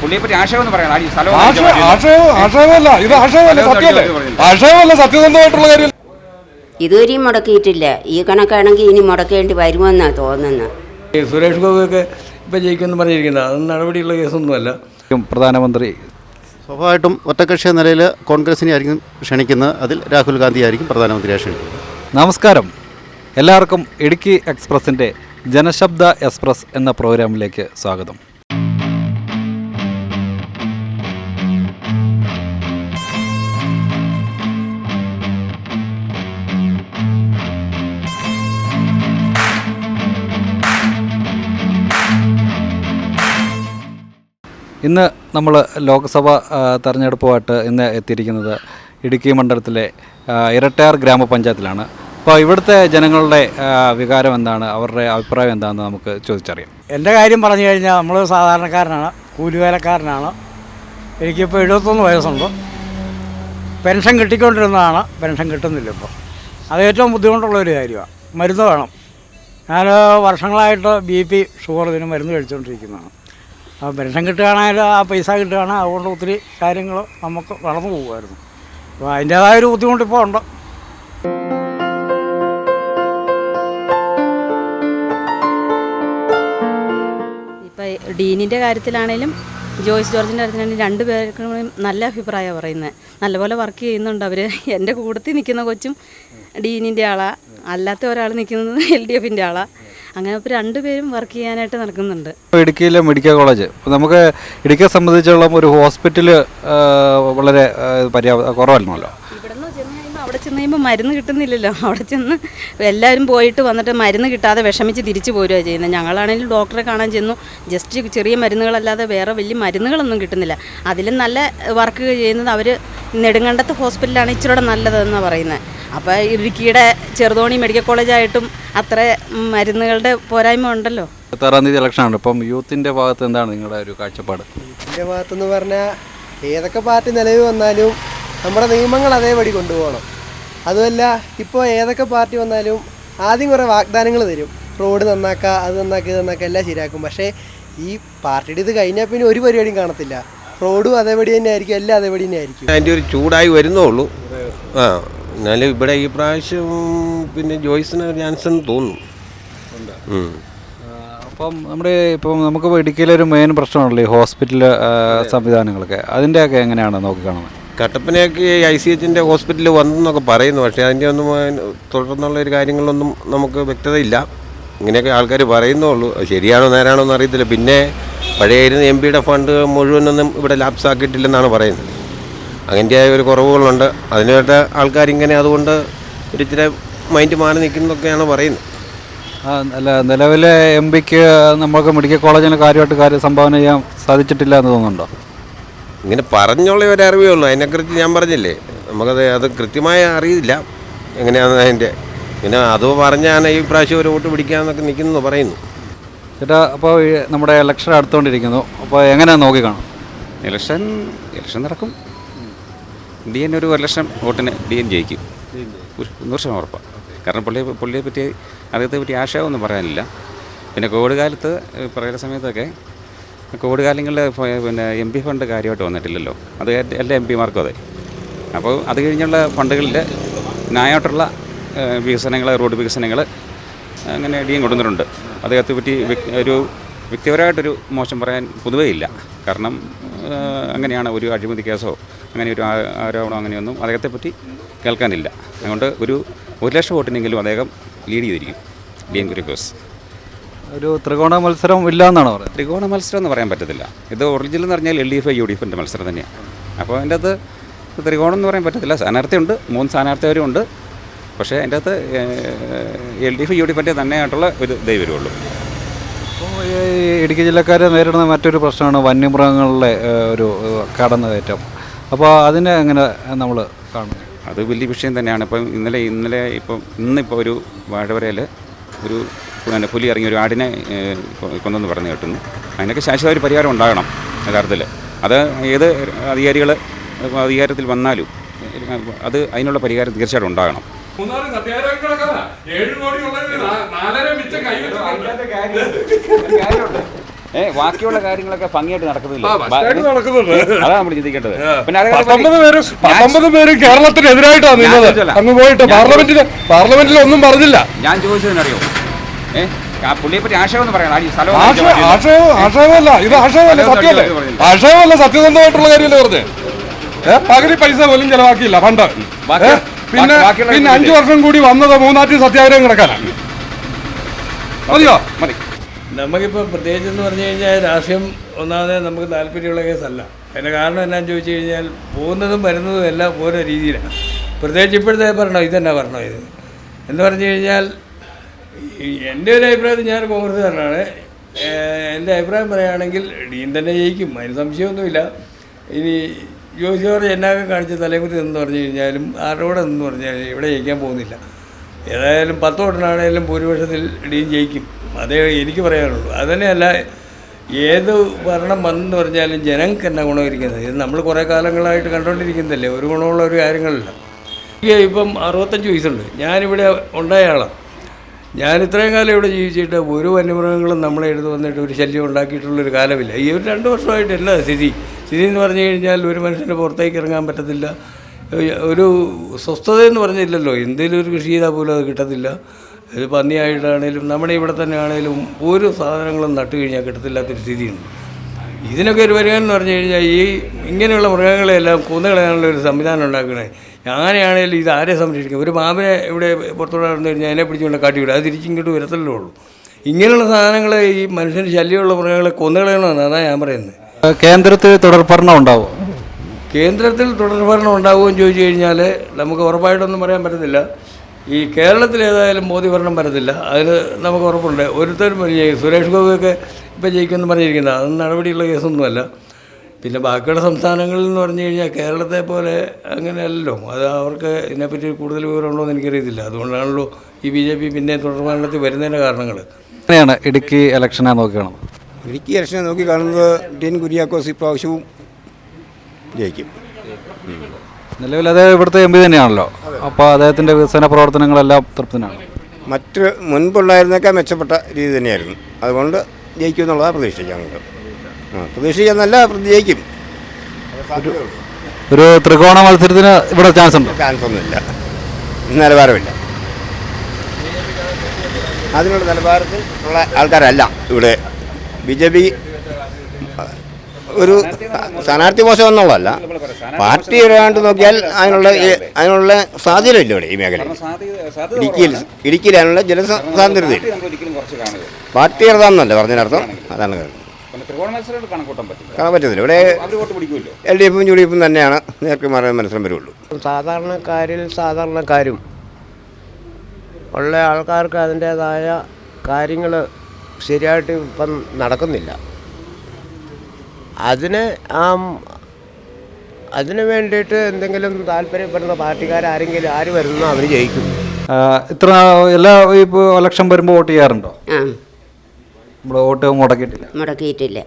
പുള്ളിയെ പറ്റി ഈ സ്ഥലം ഇത് സത്യമല്ലേ? സത്യസന്ധമായിട്ടുള്ള കാര്യം. ഇതുവരെയും മുടക്കിയിട്ടില്ല. ഈ കണക്കാണെങ്കിൽ ഇനി മുടക്കേണ്ടി വരുമെന്നാണ് തോന്നുന്നത് സുരേഷ് ഗോപിയൊക്കെ ഇപ്പം ജയിക്കുമെന്ന് പറഞ്ഞിരിക്കുന്നത്. അത് നടപടിയുള്ള കേസൊന്നുമല്ല. പ്രധാനമന്ത്രി. സ്വാഭാവികമായിട്ടും ഒറ്റകക്ഷി എന്ന നിലയിൽ കോൺഗ്രസിനെ ആയിരിക്കും ക്ഷണിക്കുന്നത്. അതിൽ രാഹുൽ ഗാന്ധി ആയിരിക്കും പ്രധാനമന്ത്രിയെ ക്ഷണിക്കുന്നത്. നമസ്കാരം. എല്ലാവർക്കും ഇടുക്കി എക്സ്പ്രസിന്റെ ജനശബ്ദ എക്സ്പ്രസ് എന്ന പ്രോഗ്രാമിലേക്ക് സ്വാഗതം. ഇന്ന് നമ്മൾ ലോക്സഭ തെരഞ്ഞെടുപ്പുമായിട്ട് ഇന്ന് എത്തിയിരിക്കുന്നത് ഇടുക്കി മണ്ഡലത്തിലെ ഇരട്ടയാർ ഗ്രാമപഞ്ചായത്തിലാണ്. അപ്പോൾ ഇവിടുത്തെ ജനങ്ങളുടെ വികാരം എന്താണ്? അവരുടെ അഭിപ്രായം എന്താണെന്ന് നമുക്ക് ചോദിച്ചറിയാം. എന്റെ കാര്യം പറഞ്ഞു കഴിഞ്ഞാൽ നമ്മൾ സാധാരണക്കാരനാണ് കൂലിവേലക്കാരനാണ്. എനിക്കിപ്പോൾ എഴുപത്തൊന്ന് വയസ്സുണ്ട്. പെൻഷൻ കിട്ടിക്കൊണ്ടിരുന്നതാണ് പെൻഷൻ കിട്ടുന്നില്ല ഇപ്പോൾ അത് ഏറ്റവും ബുദ്ധിമുട്ടുള്ള ഒരു കാര്യമാണ്. മരുന്ന് വേണം. ഞാൻ വർഷങ്ങളായിട്ട് ബി പി ഷുഗർ ഇതിന് മരുന്ന് കഴിച്ചുകൊണ്ടിരിക്കുന്നതാണ് അപ്പോൾ പെൻഷൻ കിട്ടുകയാണെങ്കിലും ആ പൈസ കിട്ടുകയാണെങ്കിൽ അതുകൊണ്ട് ഒത്തിരി കാര്യങ്ങൾ നമുക്ക് വളർന്നു പോകുമായിരുന്നു. അപ്പോൾ അതിന്റേതായ ഒരു ബുദ്ധിമുട്ടിപ്പോൾ ഉണ്ട്. ഇപ്പം ഡീനിന്റെ കാര്യത്തിലാണെങ്കിലും ജോയ്സ് ജോർജിന്റെ കാര്യത്തിലാണെങ്കിലും രണ്ട് പേർക്കും നല്ല അഭിപ്രായമാണ് പറയുന്നത്. നല്ലപോലെ വർക്ക് ചെയ്യുന്നുണ്ട് അവർ. എന്റെ കൂട്ടത്തിൽ നിൽക്കുന്ന കൊച്ചും ഡീനിന്റെ ആളാണ് അല്ലാത്ത ഒരാൾ നിൽക്കുന്നത് എൽ ഡി എഫിന്റെ ആളാണ് അങ്ങനെ ഇപ്പോൾ രണ്ടുപേരും വർക്ക് ചെയ്യാനായിട്ട് നടക്കുന്നുണ്ട്. ഇടുക്കിയിലെ മെഡിക്കൽ കോളേജ്. നമുക്ക് ഇടുക്കിയെ സംബന്ധിച്ചുള്ള ഒരു ഹോസ്പിറ്റൽ വളരെ പര്യാപ്ത കുറവായിരുന്നല്ലോ അവിടെ ചെന്ന് കഴിയുമ്പോൾ മരുന്ന് കിട്ടുന്നില്ലല്ലോ. അവിടെ ചെന്ന് എല്ലാവരും പോയിട്ട് വന്നിട്ട് മരുന്ന് കിട്ടാതെ വിഷമിച്ച് തിരിച്ചു പോരുകയാണ് ചെയ്യുന്നത് ഞങ്ങളാണെങ്കിലും ഡോക്ടറെ കാണാൻ ചെന്നു. ജസ്റ്റ് ചെറിയ മരുന്നുകളല്ലാതെ വേറെ വലിയ മരുന്നുകളൊന്നും കിട്ടുന്നില്ല. അതിലും നല്ല വർക്ക് ചെയ്യുന്നത് അവർ നെടുങ്കണ്ടത്ത് ഹോസ്പിറ്റലാണ് ഇച്ചിരൂടെ നല്ലതെന്നാണ് പറയുന്നത് അപ്പോൾ ഇടുക്കിയുടെ ചെറുതോണി മെഡിക്കൽ കോളേജായിട്ടും അത്ര മരുന്നുകളുടെ പോരായ്മ ഉണ്ടല്ലോ. പത്താറാം തീയതി ഇലക്ഷനാണ്. ഇപ്പം യൂത്തിന്റെ ഭാഗത്ത് എന്താണ് നിങ്ങളുടെ ഒരു കാഴ്ചപ്പാട്? എന്റെ ഭാഗത്തെന്ന് പറഞ്ഞാൽ ഏതൊക്കെ പാർട്ടി നിലവിൽ വന്നാലും നമ്മുടെ നിയമങ്ങൾ അതേപടി കൊണ്ടുപോകണം. അതുമല്ല ഇപ്പോൾ ഏതൊക്കെ പാർട്ടി വന്നാലും ആദ്യം കുറേ വാഗ്ദാനങ്ങൾ തരും. റോഡ് നന്നാക്കുക അത് നന്നാക്കുക ഇത് നന്നാക്കുക എല്ലാം ശരിയാക്കും. പക്ഷേ ഈ പാർട്ടിയുടെ ഇത് കഴിഞ്ഞാൽ പിന്നെ ഒരു പരിപാടിയും കാണത്തില്ല. റോഡും അതേപടി തന്നെ ആയിരിക്കും എല്ലാം അതേപടി തന്നെ ആയിരിക്കും അതിന്റെ ഒരു ചൂടായി വരുന്നുള്ളൂ ആ. എന്നാലും ഇവിടെ ഈ പ്രാവശ്യം പിന്നെ ജോയ്സിന് ചാൻസ് എന്ന് തോന്നുന്നു. അപ്പം നമ്മുടെ ഇപ്പം നമുക്ക് ഇടുക്കിയിലൊരു മെയിൻ പ്രശ്നമാണല്ലോ ഈ ഹോസ്പിറ്റൽ സംവിധാനങ്ങളൊക്കെ. അതിന്റെയൊക്കെ എങ്ങനെയാണ് നോക്കിക്കാണുന്നത് കട്ടപ്പനയൊക്കെ ഐ സി എച്ചിന്റെ ഹോസ്പിറ്റലിൽ വന്നെന്നൊക്കെ പറയുന്നു. പക്ഷേ അതിന്റെ ഒന്നും തുടർന്നുള്ള ഒരു കാര്യങ്ങളൊന്നും നമുക്ക് വ്യക്തതയില്ല ഇങ്ങനെയൊക്കെ ആൾക്കാർ പറയുന്നുള്ളൂ ശരിയാണോ നേരാണോ എന്ന് അറിയത്തില്ല. പിന്നെ പഴയ എം പിയുടെ ഫണ്ട് മുഴുവനൊന്നും ഇവിടെ ലാപ്സാക്കിയിട്ടില്ലെന്നാണ് പറയുന്നത്. അതിന്റെതായ ഒരു കുറവുകളുണ്ട്. അതിനായിട്ട് ആൾക്കാരിങ്ങനെ അതുകൊണ്ട് ഒരു ഇച്ചിരി മൈൻഡ് മാറി നിൽക്കുന്നതൊക്കെയാണ് പറയുന്നത്. ആ അല്ല നിലവിലെ എം പിക്ക് നമുക്ക് മെഡിക്കൽ കോളേജിന് കാര്യമായിട്ട് കാര്യം സംഭാവന ചെയ്യാൻ സാധിച്ചിട്ടില്ല എന്ന് തോന്നുന്നുണ്ടോ? ഇങ്ങനെ പറഞ്ഞുള്ള ഒരു അറിവേ ഉള്ളൂ. അതിനെക്കുറിച്ച് ഞാൻ പറഞ്ഞില്ലേ? നമുക്കത് അത് കൃത്യമായ അറിയില്ല. എങ്ങനെയാണ് അതിന്റെ? പിന്നെ അത് പറഞ്ഞാണ് ഈ പ്രാവശ്യം ഒരു വോട്ട് പിടിക്കാമെന്നൊക്കെ നിൽക്കുന്നു പറയുന്നു. ചേട്ടാ അപ്പോൾ നമ്മുടെ ഇലക്ഷൻ അടുത്തുകൊണ്ടിരിക്കുന്നു അപ്പോൾ എങ്ങനെയാണ് നോക്കിക്കാണും? ഇലക്ഷൻ ഇലക്ഷൻ നടക്കും. ഡി എൻ ഒരു ഒരു ലക്ഷം വോട്ടിന് ഡി എൻ ജയിക്കും. ഒരു നൂറ് ശതമാനം ഉറപ്പാണ് കാരണം പുള്ളിയെ പുള്ളിയെ പറ്റി അദ്ദേഹത്തെ പറ്റി ആശയമൊന്നും പറയാനില്ല. പിന്നെ കോവിഡ് കാലത്ത് പറയുന്ന സമയത്തൊക്കെ കോവിഡ് കാലങ്ങളിൽ പിന്നെ എം പി ഫണ്ട് കാര്യമായിട്ട് വന്നിട്ടില്ലല്ലോ. അത് എല്ലാ എം പിമാർക്കും അതെ. അപ്പോൾ അത് കഴിഞ്ഞുള്ള ഫണ്ടുകളിൽ ന്യായമായിട്ടുള്ള വികസനങ്ങൾ റോഡ് വികസനങ്ങൾ അങ്ങനെ ഡി എൻ കൊടുത്തിട്ടുണ്ട്. അദ്ദേഹത്തെ പറ്റി ഒരു വ്യക്തിപരമായിട്ടൊരു മോശം പറയാൻ പൊതുവേ ഇല്ല. കാരണം അങ്ങനെയാണ് ഒരു അഴിമതി കേസോ അങ്ങനെ ഒരു ആരോപണം അങ്ങനെയൊന്നും അദ്ദേഹത്തെ പറ്റി കേൾക്കാനില്ല. അതുകൊണ്ട് ഒരു ഒരു ലക്ഷം വോട്ടിനെങ്കിലും അദ്ദേഹം ലീഡ് ചെയ്തിരിക്കും. ഡി എൻ കുര്യക്കോസ് ഒരു ത്രികോണ മത്സരം ഇല്ല എന്നാണ് പറയുന്നത്? ത്രികോണ മത്സരം എന്ന് പറയാൻ പറ്റത്തില്ല. ഇത് ഒറിജിനൽ എന്ന് പറഞ്ഞാൽ L D F U D എഫിന്റെ മത്സരം തന്നെയാണ് അപ്പോൾ അതിന്റെ അകത്ത് ത്രികോണം എന്ന് പറയാൻ പറ്റത്തില്ല. സ്ഥാനാർത്ഥിയുണ്ട് മൂന്ന് സ്ഥാനാർത്ഥിവരും ഉണ്ട്. പക്ഷേ അതിന്റെ അകത്ത് L D F U D എഫിന്റെ തന്നെയായിട്ടുള്ള ഒരു ഇതേ വരുള്ളൂ. ഇടുക്കി ജില്ലക്കാരെ നേരിടുന്ന മറ്റൊരു പ്രശ്നമാണ് വന്യമൃഗങ്ങളുടെ ഒരു കടന്നുകയറ്റം. അപ്പോൾ അതിനെ എങ്ങനെ നമ്മൾ കാണും അത് വലിയ വിഷയം തന്നെയാണ്. ഇപ്പം ഇന്നലെ ഇന്നലെ ഇപ്പം ഇന്നിപ്പോൾ ഒരു വാഴവരയിൽ ഒരു പിന്നെ പുലി ഇറങ്ങി ഒരു ആടിനെ കൊന്നെന്ന് പറഞ്ഞു കേട്ടുന്നു അതിനൊക്കെ ശാശ്വത ഒരു പരിഹാരം ഉണ്ടാകണം യഥാർത്ഥത്തിൽ അത് ഏത് അധികാരികൾ അധികാരത്തിൽ വന്നാലും അത് അതിനുള്ള പരിഹാരം തീർച്ചയായിട്ടും ഉണ്ടാകണം. ഏഴ് കോടി ഉള്ളത് നാലര മിച്ചം കൈവച്ചിട്ടുണ്ട് ബാക്കിയുള്ള കാര്യങ്ങളൊക്കെ ഭംഗിയായിട്ട് നടക്കുന്നില്ല? അതാണ് നമ്മൾ ചിന്തിക്കേണ്ടത്. പിന്നെ പേരും നിന്നത്. അങ്ങ് പോയിട്ട് പാർലമെന്റിൽ പാർലമെന്റിൽ ഒന്നും പറഞ്ഞില്ല. ഞാൻ ചോദിച്ചതിനറിയോ? ഏ ആ പുള്ളിയെ ആശയം എന്ന് പറയണം ആ ഈ സ്ഥലം ആശയം ആശയമല്ല ഇത് ആശയമല്ല സത്യമല്ലേ. ആശയമല്ല സത്യസന്ധമായിട്ടുള്ള കാര്യമല്ലേ പറഞ്ഞേ പകുതി പൈസ പോലും ചെലവാക്കിയില്ല ഫണ്ട്. പിന്നെ പിന്നെ അഞ്ചു വർഷം കൂടി വന്നത് മൂന്നാറ്റി സത്യാഗ്രഹം കിടക്കാനാണ് മതിയോ? മതി. നമുക്കിപ്പോൾ പ്രത്യേകിച്ച് എന്ന് പറഞ്ഞു കഴിഞ്ഞാൽ രാഷ്ട്രീയം ഒന്നാമതേ നമുക്ക് താല്പര്യമുള്ള കേസല്ല. അതിന്റെ കാരണം എന്നാന്ന് ചോദിച്ചു കഴിഞ്ഞാൽ പോകുന്നതും വരുന്നതും എല്ലാം ഓരോ രീതിയിലാണ്. പ്രത്യേകിച്ച് ഇപ്പോഴത്തെ ഭരണം ഇതെന്നാ ഭരണം ഇത്. എന്ന് പറഞ്ഞു കഴിഞ്ഞാൽ എന്റെ ഒരു അഭിപ്രായത്തിൽ ഞാൻ കോൺഗ്രസ്സുകാരനാണ്. എന്റെ അഭിപ്രായം പറയുകയാണെങ്കിൽ ഡീൻ തന്നെ ജയിക്കും. അതിന് സംശയമൊന്നുമില്ല. ഇനി ജോസി ജോർജ് എന്നാകെ കാണിച്ച തലകുത്തി എന്ന് പറഞ്ഞു കഴിഞ്ഞാലും ആരോടെ എന്ന് പറഞ്ഞാൽ ഇവിടെ ജയിക്കാൻ പോകുന്നില്ല. ഏതായാലും പത്ത് വോട്ടിനാണേലും ഭൂരിപക്ഷത്തിൽ ഡീൻ ജയിക്കും. അതേ എനിക്ക് പറയാനുള്ളൂ. അതുതന്നെയല്ല ഏത് ഭരണം വന്നെന്ന് പറഞ്ഞാലും ജനങ്ങൾക്ക് എന്നാ ഗുണമിരിക്കുന്നത് ഇത് നമ്മൾ കുറേ കാലങ്ങളായിട്ട് കണ്ടുകൊണ്ടിരിക്കുന്നതല്ലേ ഒരു ഗുണമുള്ള ഒരു കാര്യങ്ങളില്ല. എനിക്ക് ഇപ്പം അറുപത്തഞ്ച് വയസ്സുണ്ട്. ഞാനിവിടെ ഉണ്ടായ ആളാണ് ഞാൻ ഇത്രയും കാലം ഇവിടെ ജീവിച്ചിട്ട് ഒരു വന്യമൃഗങ്ങളും നമ്മളെ എടുത്ത് വന്നിട്ട് ഒരു ശല്യം ഉണ്ടാക്കിയിട്ടുള്ളൊരു കാലമില്ല. ഈ ഒരു രണ്ട് വർഷമായിട്ട് എല്ലാ സ്ഥിതി. സ്ഥിതി എന്ന് പറഞ്ഞു കഴിഞ്ഞാൽ ഒരു മനുഷ്യന്റെ പുറത്തേക്ക് ഇറങ്ങാൻ പറ്റത്തില്ല. ഒരു സ്വസ്ഥത എന്ന് പറഞ്ഞില്ലല്ലോ. എന്തെങ്കിലും ഒരു കൃഷി ചെയ്താൽ പോലും അത് കിട്ടത്തില്ല. ഇത് പന്നിയായിട്ടാണേലും നമ്മുടെ ഇവിടെ തന്നെ ആണേലും ഒരു സാധനങ്ങളും നട്ടു കഴിഞ്ഞാൽ കിട്ടത്തില്ലാത്തൊരു സ്ഥിതിയുണ്ട്. ഇതിനൊക്കെ ഒരു പരിഹാരം എന്ന് പറഞ്ഞു കഴിഞ്ഞാൽ ഈ ഇങ്ങനെയുള്ള മൃഗങ്ങളെല്ലാം കൊന്നുകളയാനുള്ള ഒരു സംവിധാനം ഉണ്ടാക്കണേ. ആനയാണേലും ഇത് ആരെ സംരക്ഷിക്കും? ഒരു പാമ്പിനെ ഇവിടെ പുറത്തോടെ നടന്നു കഴിഞ്ഞാൽ അതിനെ പിടിച്ചുകൊണ്ട് കാട്ടിവിടും അത് തിരിച്ചിങ്ങോട്ട് വരത്തല്ലേ ഉള്ളൂ. ഇങ്ങനെയുള്ള സാധനങ്ങളെ ഈ മനുഷ്യന് ശല്യമുള്ള മൃഗങ്ങളെ കൊന്നുകളയണമെന്ന് അതാണ് ഞാൻ പറയുന്നത്. കേന്ദ്രത്തിൽ തുടർഭരണം ഉണ്ടാവും? കേന്ദ്രത്തിൽ തുടർഭരണം ഉണ്ടാവുമെന്ന് ചോദിച്ചു കഴിഞ്ഞാൽ നമുക്ക് ഉറപ്പായിട്ടൊന്നും പറയാൻ പറ്റത്തില്ല. ഈ കേരളത്തിൽ ഏതായാലും മോദി ഭരണം വരത്തില്ല. അതിന് നമുക്ക് ഉറപ്പുണ്ട്. ഒരുത്തരും വലിയ സുരേഷ് ഗോപിയൊക്കെ ഇപ്പം ജയിക്കുമെന്ന് പറഞ്ഞിരിക്കുന്നത്. അതൊന്നും നടപടിയുള്ള കേസൊന്നുമല്ല. പിന്നെ ബാക്കിയുള്ള സംസ്ഥാനങ്ങളിൽ എന്ന് പറഞ്ഞു കഴിഞ്ഞാൽ കേരളത്തെ പോലെ അങ്ങനെയല്ലല്ലോ. അത് അവർക്ക് ഇതിനെപ്പറ്റി കൂടുതൽ വിവരമുണ്ടോ എന്ന് എനിക്കറിയത്തില്ല. അതുകൊണ്ടാണല്ലോ ഈ ബി ജെ പി പിന്നെ തുടർഭരണത്തിൽ വരുന്നതിന്റെ കാരണങ്ങൾ. എങ്ങനെയാണ് ഇടുക്കി ഇലക്ഷനെ നോക്കണം ഇടുക്കി ഇലക്ഷനെ നോക്കി കാണുന്നത് ഡീൻ കുര്യാക്കോസ് ഇപ്രാവശ്യവും ജയിക്കും. നിലവിൽ അതേ ഇവിടുത്തെ എം പി തന്നെയാണല്ലോ. അപ്പോൾ അദ്ദേഹത്തിന്റെ വികസന പ്രവർത്തനങ്ങളെല്ലാം തൃപ്തനാണ്. മറ്റ് മുൻപുണ്ടായിരുന്നേക്കാൾ മെച്ചപ്പെട്ട രീതി തന്നെയായിരുന്നു. അതുകൊണ്ട് ജയിക്കും എന്നുള്ളതാണ് പ്രതീക്ഷിക്കാം നമുക്ക് നല്ല ജയിക്കും ഒരു ത്രികോണ മത്സരത്തിന് ഇവിടെ ചാൻസ് ഉണ്ട്? ചാൻസ് ഒന്നുമില്ല നിലവാരമില്ല. അതിനുള്ള നിലവാരത്തിൽ ഉള്ള ആൾക്കാരല്ല ഇവിടെ. ബി ജെ പി ഒരു സ്ഥാനാർത്ഥി മോശം എന്നുള്ളതല്ല. പാർട്ടി ഒരാണ്ട് നോക്കിയാൽ അതിനുള്ള അതിനുള്ള സാധ്യത ഇല്ല ഇവിടെ ഈ മേഖലയിൽ. ഇടുക്കിയിൽ ഇടുക്കിയിൽ അതിനുള്ള ജനസാന്ദ്രതയില്ല. പാർട്ടി ഏതാണെന്നല്ല പറഞ്ഞതിനർത്ഥം അതാണ് കാര്യം കാണാൻ പറ്റത്തില്ല. ഇവിടെ എൽ ഡി എഫും യു ഡി എഫും തന്നെയാണ് നേർക്ക് മാറാൻ മത്സരം വരുള്ളൂ. സാധാരണക്കാരിൽ സാധാരണക്കാരും ഉള്ള ആൾക്കാർക്ക് അതിന്റേതായ കാര്യങ്ങൾ ശരിയായിട്ട് ഇപ്പം നടക്കുന്നില്ല. അതിന് ആ അതിന് വേണ്ടിയിട്ട് എന്തെങ്കിലും താല്പര്യപ്പെടുന്ന പാർട്ടിക്കാരെങ്കിലും ആര് വരുന്നോ അവർ ജയിക്കും. ഇത്ര എല്ലാ ഇപ്പോൾ ഇലക്ഷൻ വരുമ്പോൾ വോട്ട് ചെയ്യാറുണ്ടോ? നമ്മൾ വോട്ട് മുടക്കിയിട്ടില്ല. മുടക്കിയിട്ടില്ല.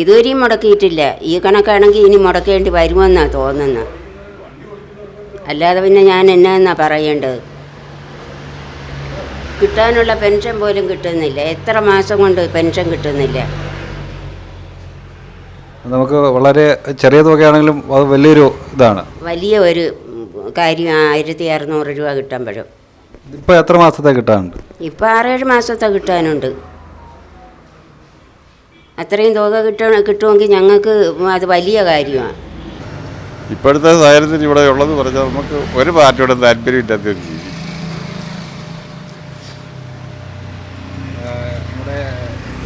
ഇതുവരെയും മുടക്കിയിട്ടില്ല. ഈ കണക്കാണെങ്കിൽ ഇനി മുടക്കേണ്ടി വരുമെന്നാണ് തോന്നുന്നത് അല്ലാതെ പിന്നെ ഞാൻ എന്നാ പറയേണ്ടത്? കിട്ടാനുള്ള പെൻഷൻ പോലും കിട്ടുന്നില്ല. എത്ര മാസം കൊണ്ട് പെൻഷൻ കിട്ടുന്നില്ല? നമുക്ക് വളരെ ചെറിയ തുകയാണെങ്കിലും അത് വലിയൊരു ഇതാണ്. വലിയ ഒരു കാര്യം ആയിരത്തി അറുന്നൂറ് രൂപ കിട്ടുമ്പോഴും. ഇപ്പോൾ എത്ര മാസത്തെ കിട്ടാനുണ്ട്? ഇപ്പൊ ആറേഴ് മാസത്തെ കിട്ടാനുണ്ട്. അത്രയും തുക കിട്ട കിട്ടുമെങ്കിൽ ഞങ്ങൾക്ക് അത് വലിയ കാര്യമാണ്. ഇപ്പോഴത്തെ സാഹചര്യത്തിൽ ഇവിടെ ഉള്ളത് പറഞ്ഞാൽ നമുക്ക് ഒരു പാർട്ടിയോടും താല്പര്യമില്ലാത്ത ഒരു രീതി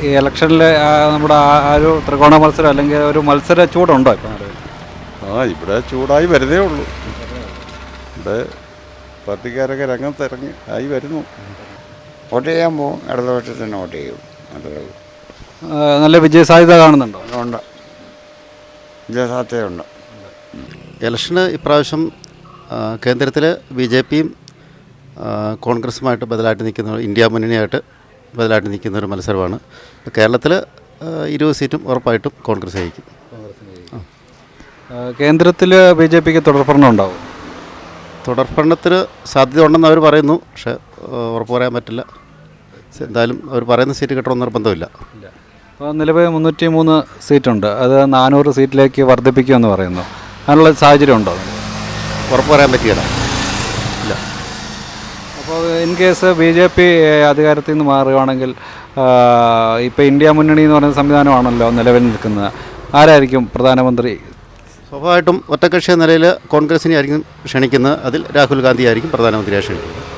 ഈ ഇലക്ഷനിൽ നമ്മുടെ ആ ആ ഒരു ത്രികോണ മത്സരം അല്ലെങ്കിൽ ഒരു മത്സര ചൂടുണ്ടോ ഇപ്പം ആ ഇവിടെ ചൂടായി വരുന്നേ ഉള്ളൂ. ഇവിടെ പാർട്ടിക്കാരൊക്കെ രംഗത്തിറങ്ങി ആയി വരുന്നു. വോട്ട് ചെയ്യാൻ പോകും. ഇടതുപക്ഷത്തിന് വോട്ട് ചെയ്യും. അത് ആ, നല്ല വിജയ സാധ്യത കാണുന്നുണ്ടോ? ഉണ്ട്. വിജയസാധ്യതയുണ്ട്. ഇലക്ഷന് ഇപ്രാവശ്യം കേന്ദ്രത്തിൽ ബി ജെ പിയും കോൺഗ്രസുമായിട്ട് ബദലായിട്ട് നിൽക്കുന്ന ഇന്ത്യ മുന്നണിയായിട്ട് ബദലായിട്ട് നിൽക്കുന്ന ഒരു മത്സരമാണ്. കേരളത്തിൽ ഇരുപത് സീറ്റും ഉറപ്പായിട്ടും കോൺഗ്രസ് ജയിക്കും. കേന്ദ്രത്തിൽ ബി ജെ പിക്ക് തുടർഭരണം ഉണ്ടാവും? തുടർഭരണത്തിന് സാധ്യത ഉണ്ടെന്ന് അവർ പറയുന്നു. പക്ഷേ ഉറപ്പ് പറയാൻ പറ്റില്ല. എന്തായാലും അവർ പറയുന്ന സീറ്റ് കിട്ടണമെന്ന് നിർബന്ധമില്ല. അപ്പോൾ നിലവിൽ മുന്നൂറ്റി മൂന്ന് സീറ്റുണ്ട്. അത് നാനൂറ് സീറ്റിലേക്ക് വർദ്ധിപ്പിക്കുമെന്ന് പറയുന്നു. അതിനുള്ള സാഹചര്യം ഉണ്ടോ? ഉറപ്പ് പറയാൻ പറ്റിയല്ല ഇല്ല അപ്പോൾ in case B J P അധികാരത്തിൽ നിന്ന് മാറുകയാണെങ്കിൽ ഇപ്പോൾ ഇന്ത്യ മുന്നണി എന്ന് പറയുന്ന സംവിധാനമാണല്ലോ നിലവിൽ നിൽക്കുന്നത്. ആരായിരിക്കും പ്രധാനമന്ത്രി? സ്വാഭാവികമായിട്ടും ഒറ്റകക്ഷി നിലയിൽ കോൺഗ്രസിനെ ആയിരിക്കും ക്ഷണിക്കുന്നത്. അതിൽ രാഹുൽ ഗാന്ധി ആയിരിക്കും ക്ഷണിക്കുന്നത്.